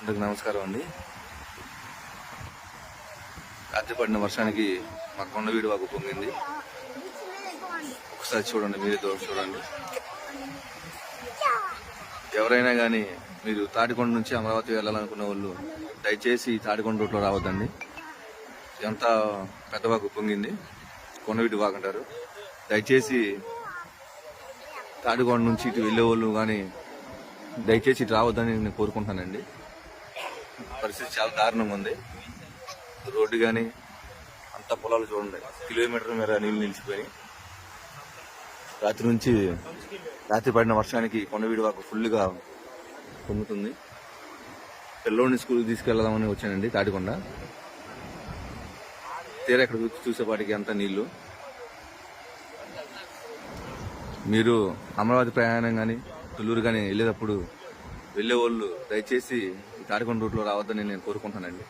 అందరికి నమస్కారం అండి. రాత్రి పడిన వర్షానికి మా కొండవీడు వాకు పొంగింది. ఒకసారి చూడండి మీరే దూరం చూడండి. ఎవరైనా కానీ మీరు తాటికొండ నుంచి అమరావతి వెళ్ళాలనుకునే వాళ్ళు దయచేసి తాటికొండ రూట్లో రావద్దండి. ఎంత పెద్దవాకు పొంగింది. కొండవీటి వాగు అంటారు. దయచేసి తాటికొండ నుంచి ఇటు వెళ్ళే వాళ్ళు కానీ దయచేసి ఇటు రావద్దని నేను కోరుకుంటానండి పరిస్థితి చాలా దారుణంగా ఉంది. రోడ్డు కానీ అంత పొలాలు చూడండి. కిలోమీటర్ మేర నీళ్ళు నిలిచిపోయి రాత్రి నుంచి రాత్రి పడిన వర్షానికి కొండవీడి వాకు ఫుల్గా పొందుతుంది పిల్లోడిని స్కూల్కి తీసుకెళ్దామని వచ్చానండి తాటికొండ. తీరా ఇక్కడ చూసేపాటికి అంత నీళ్ళు. మీరు అమరావతి ప్రయాణం కానీ తుళ్ళూరు కానీ వెళ్ళేటప్పుడు వెళ్ళే వాళ్ళు దయచేసి తాడికొండ రూట్లో రావద్దని నేను కోరుకుంటానండి